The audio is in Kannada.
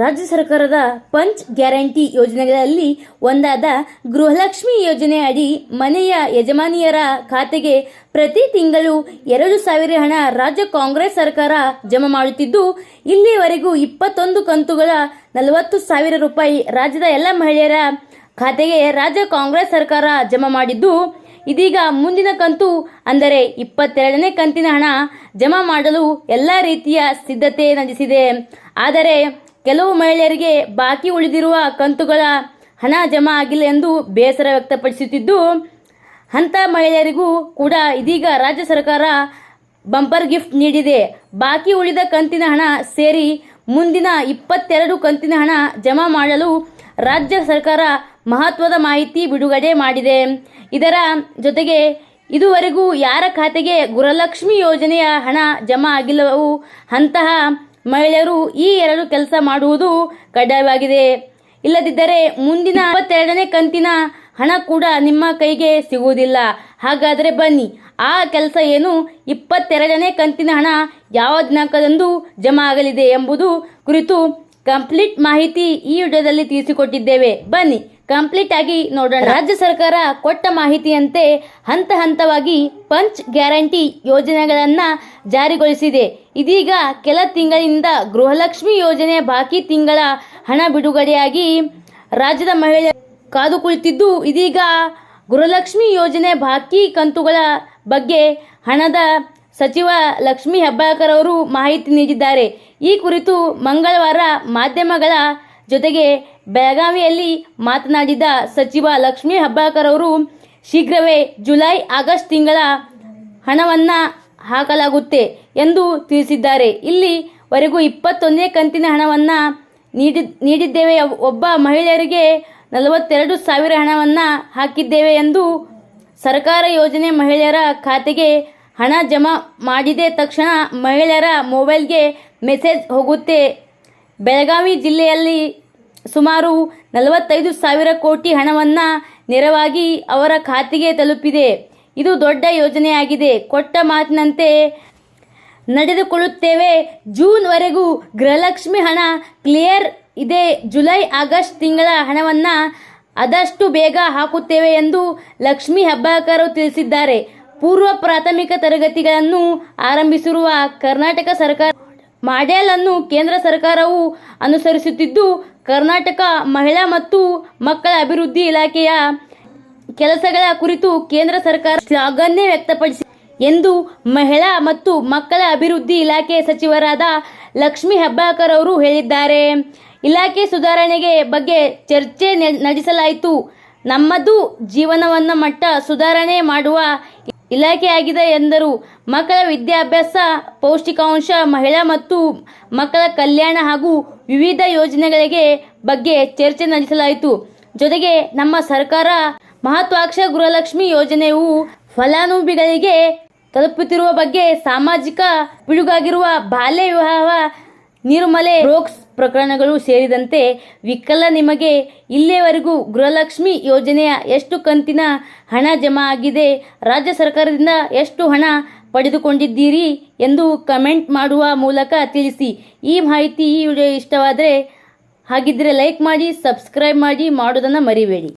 ರಾಜ್ಯ ಸರ್ಕಾರದ ಪಂಚ್ ಗ್ಯಾರಂಟಿ ಯೋಜನೆಗಳಲ್ಲಿ ಒಂದಾದ ಗೃಹಲಕ್ಷ್ಮಿ ಯೋಜನೆ ಅಡಿ ಮನೆಯ ಯಜಮಾನಿಯರ ಖಾತೆಗೆ ಪ್ರತಿ ತಿಂಗಳು ಎರಡು ಸಾವಿರ ಹಣ ರಾಜ್ಯ ಕಾಂಗ್ರೆಸ್ ಸರ್ಕಾರ ಜಮಾ ಮಾಡುತ್ತಿದ್ದು, ಇಲ್ಲಿವರೆಗೂ ಇಪ್ಪತ್ತೊಂದು ಕಂತುಗಳ ನಲವತ್ತು ಸಾವಿರ ರೂಪಾಯಿ ರಾಜ್ಯದ ಎಲ್ಲ ಮಹಿಳೆಯರ ಖಾತೆಗೆ ರಾಜ್ಯ ಕಾಂಗ್ರೆಸ್ ಸರ್ಕಾರ ಜಮಾ ಮಾಡಿದ್ದು, ಇದೀಗ ಮುಂದಿನ ಕಂತು ಅಂದರೆ ಇಪ್ಪತ್ತೆರಡನೇ ಕಂತಿನ ಹಣ ಜಮಾ ಮಾಡಲು ಎಲ್ಲ ರೀತಿಯ ಸಿದ್ಧತೆ ನಡೆಸಿದೆ. ಆದರೆ ಕೆಲವು ಮಹಿಳೆಯರಿಗೆ ಬಾಕಿ ಉಳಿದಿರುವ ಕಂತುಗಳ ಹಣ ಜಮಾ ಆಗಿಲ್ಲ ಎಂದು ಬೇಸರ ವ್ಯಕ್ತಪಡಿಸುತ್ತಿದ್ದು, ಅಂಥ ಮಹಿಳೆಯರಿಗೂ ಕೂಡ ಇದೀಗ ರಾಜ್ಯ ಸರ್ಕಾರ ಬಂಪರ್ ಗಿಫ್ಟ್ ನೀಡಿದೆ. ಬಾಕಿ ಉಳಿದ ಕಂತಿನ ಹಣ ಸೇರಿ ಮುಂದಿನ ಇಪ್ಪತ್ತೆರಡು ಕಂತಿನ ಹಣ ಜಮಾ ಮಾಡಲು ರಾಜ್ಯ ಸರ್ಕಾರ ಮಹತ್ವದ ಮಾಹಿತಿ ಬಿಡುಗಡೆ ಮಾಡಿದೆ. ಇದರ ಜೊತೆಗೆ ಇದುವರೆಗೂ ಯಾರ ಖಾತೆಗೆ ಗುರಲಕ್ಷ್ಮಿ ಯೋಜನೆಯ ಹಣ ಜಮಾ ಆಗಿಲ್ಲವೋ ಅಂತಹ ಮಹಿಳೆಯರು ಈ ಎರಡು ಕೆಲಸ ಮಾಡುವುದು ಕಡ್ಡಾಯವಾಗಿದೆ. ಇಲ್ಲದಿದ್ದರೆ ಮುಂದಿನ ಇಪ್ಪತ್ತೆರಡನೇ ಕಂತಿನ ಹಣ ಕೂಡ ನಿಮ್ಮ ಕೈಗೆ ಸಿಗುವುದಿಲ್ಲ. ಹಾಗಾದರೆ ಬನ್ನಿ, ಆ ಕೆಲಸ ಏನು ಇಪ್ಪತ್ತೆರಡನೇ ಕಂತಿನ ಹಣ ಯಾವ ದಿನಾಂಕದಂದು ಜಮಾ ಆಗಲಿದೆ ಎಂಬುದು ಕುರಿತು ಕಂಪ್ಲೀಟ್ ಮಾಹಿತಿ ಈ ವಿಡಿಯೋದಲ್ಲಿ ತಿಳಿಸಿಕೊಟ್ಟಿದ್ದೇವೆ. ಬನ್ನಿ ಕಂಪ್ಲೀಟ್ ಆಗಿ ನೋಡೋಣ ರಾಜ್ಯ ಸರ್ಕಾರ ಕೊಟ್ಟ ಮಾಹಿತಿಯಂತೆ ಹಂತ ಹಂತವಾಗಿ ಪಂಚ್ ಗ್ಯಾರಂಟಿ ಯೋಜನೆಗಳನ್ನು ಜಾರಿಗೊಳಿಸಿದೆ. ಇದೀಗ ಕೆಲ ತಿಂಗಳಿಂದ ಗೃಹಲಕ್ಷ್ಮಿ ಯೋಜನೆ ಬಾಕಿ ತಿಂಗಳ ಹಣ ಬಿಡುಗಡೆಯಾಗಿ ರಾಜ್ಯದ ಮಹಿಳೆ ಕಾದು ಕುಳಿತಿದ್ದು ಇದೀಗ ಗೃಹಲಕ್ಷ್ಮಿ ಯೋಜನೆ ಬಾಕಿ ಕಂತುಗಳ ಬಗ್ಗೆ ಹಣದ ಸಚಿವ ಲಕ್ಷ್ಮೀ ಹೆಬ್ಬಾಳ್ಕರ್ ಅವರು ಮಾಹಿತಿ ನೀಡಿದ್ದಾರೆ. ಈ ಕುರಿತು ಮಂಗಳವಾರ ಮಾಧ್ಯಮಗಳ ಜೊತೆಗೆ ಬೆಳಗಾವಿಯಲ್ಲಿ ಮಾತನಾಡಿದ ಸಚಿವ ಲಕ್ಷ್ಮೀ ಹಬ್ಬಾಕರ್ ಅವರು, ಶೀಘ್ರವೇ ಜುಲೈ ಆಗಸ್ಟ್ ತಿಂಗಳ ಹಣವನ್ನು ಹಾಕಲಾಗುತ್ತೆ ಎಂದು ತಿಳಿಸಿದ್ದಾರೆ. ಇಲ್ಲಿವರೆಗೂ ಇಪ್ಪತ್ತೊಂದನೇ ಕಂತಿನ ಹಣವನ್ನು ನೀಡಿ, ನೀಡಿದ್ದೇವೆ. ಒಬ್ಬ ಮಹಿಳೆಯರಿಗೆ ನಲವತ್ತೆರಡು ಸಾವಿರ ಹಣವನ್ನು ಹಾಕಿದ್ದೇವೆ ಎಂದು ಸರ್ಕಾರ ಯೋಜನೆ ಮಹಿಳೆಯರ ಖಾತೆಗೆ ಹಣ ಜಮಾ ಮಾಡಿದ ತಕ್ಷಣ ಮಹಿಳೆಯರ ಮೊಬೈಲ್ಗೆ ಮೆಸೇಜ್ ಹೋಗುತ್ತೆ. ಬೆಳಗಾವಿ ಜಿಲ್ಲೆಯಲ್ಲಿ ಸುಮಾರು ನಲವತ್ತೈದು ಸಾವಿರ ಕೋಟಿ ಹಣವನ್ನು ನೇರವಾಗಿ ಅವರ ಖಾತೆಗೆ ತಲುಪಿದೆ. ಇದು ದೊಡ್ಡ ಯೋಜನೆಯಾಗಿದೆ. ಕೊಟ್ಟ ಮಾತಿನಂತೆ ನಡೆದುಕೊಳ್ಳುತ್ತೇವೆ. ಜೂನ್ವರೆಗೂ ಗೃಹಲಕ್ಷ್ಮಿ ಹಣ ಕ್ಲಿಯರ್ ಇದೆ. ಜುಲೈ, ಆಗಸ್ಟ್ ತಿಂಗಳ ಹಣವನ್ನು ಆದಷ್ಟು ಬೇಗ ಹಾಕುತ್ತೇವೆ ಎಂದು ಲಕ್ಷ್ಮಿ ಹೆಬ್ಬಾಕರು ತಿಳಿಸಿದ್ದಾರೆ. ಪೂರ್ವ ಪ್ರಾಥಮಿಕ ತರಗತಿಗಳನ್ನು ಆರಂಭಿಸಿರುವ ಕರ್ನಾಟಕ ಸರ್ಕಾರ ಮಾಡೆಲ್ ಅನ್ನು ಕೇಂದ್ರ ಸರ್ಕಾರವು ಅನುಸರಿಸುತ್ತಿದ್ದು, ಕರ್ನಾಟಕ ಮಹಿಳಾ ಮತ್ತು ಮಕ್ಕಳ ಅಭಿವೃದ್ಧಿ ಇಲಾಖೆಯ ಕೆಲಸಗಳ ಕುರಿತು ಕೇಂದ್ರ ಸರ್ಕಾರ ಶ್ಲಾಘನೆ ವ್ಯಕ್ತಪಡಿಸಿ ಎಂದು ಮಹಿಳಾ ಮತ್ತು ಮಕ್ಕಳ ಅಭಿವೃದ್ಧಿ ಇಲಾಖೆ ಸಚಿವರಾದ ಲಕ್ಷ್ಮಿ ಹೆಬ್ಬಾಕರ್ ಅವರು ಹೇಳಿದ್ದಾರೆ. ಇಲಾಖೆ ಸುಧಾರಣೆಗೆ ಬಗ್ಗೆ ಚರ್ಚೆ ನಡೆಸಲಾಯಿತು. ನಮ್ಮದು ಜೀವನವನ್ನು ಮಟ್ಟ ಸುಧಾರಣೆ ಮಾಡುವ ಇಲಾಖೆಯಾಗಿದೆ ಎಂದರು. ಮಕ್ಕಳ ವಿದ್ಯಾಭ್ಯಾಸ, ಪೌಷ್ಟಿಕಾಂಶ, ಮಹಿಳಾ ಮತ್ತು ಮಕ್ಕಳ ಕಲ್ಯಾಣ ಹಾಗೂ ವಿವಿಧ ಯೋಜನೆಗಳಿಗೆ ಬಗ್ಗೆ ಚರ್ಚೆ ನಡೆಸಲಾಯಿತು. ಜೊತೆಗೆ ನಮ್ಮ ಸರ್ಕಾರ ಮಹತ್ವಾಕ್ಷ ಗೃಹಲಕ್ಷ್ಮಿ ಯೋಜನೆಯು ಫಲಾನುಭವಿಗಳಿಗೆ ತಲುಪುತ್ತಿರುವ ಬಗ್ಗೆ ಸಾಮಾಜಿಕ ಪಿಡುಗಾಗಿರುವ ಬಾಲ್ಯ ವಿವಾಹ ನಿರ್ಮಲೆ ರೋಕ್ಸ್ ಪ್ರಕರಣಗಳು ಸೇರಿದಂತೆ ವಿಕಲ ನಿಮಗೆ ಇಲ್ಲಿಯವರೆಗೂ ಗೃಹಲಕ್ಷ್ಮಿ ಯೋಜನೆಯ ಎಷ್ಟು ಕಂತಿನ ಹಣ ಜಮಾ ಆಗಿದೆ, ರಾಜ್ಯ ಸರ್ಕಾರದಿಂದ ಎಷ್ಟು ಹಣ ಪಡೆದುಕೊಂಡಿದ್ದೀರಿ ಎಂದು ಕಮೆಂಟ್ ಮಾಡುವ ಮೂಲಕ ತಿಳಿಸಿ. ಈ ಮಾಹಿತಿ ಈ ಇಷ್ಟವಾದರೆ ಹಾಗಿದ್ದರೆ ಲೈಕ್ ಮಾಡಿ, ಸಬ್ಸ್ಕ್ರೈಬ್ ಮಾಡಿ ಮಾಡೋದನ್ನು ಮರಿಬೇಡಿ.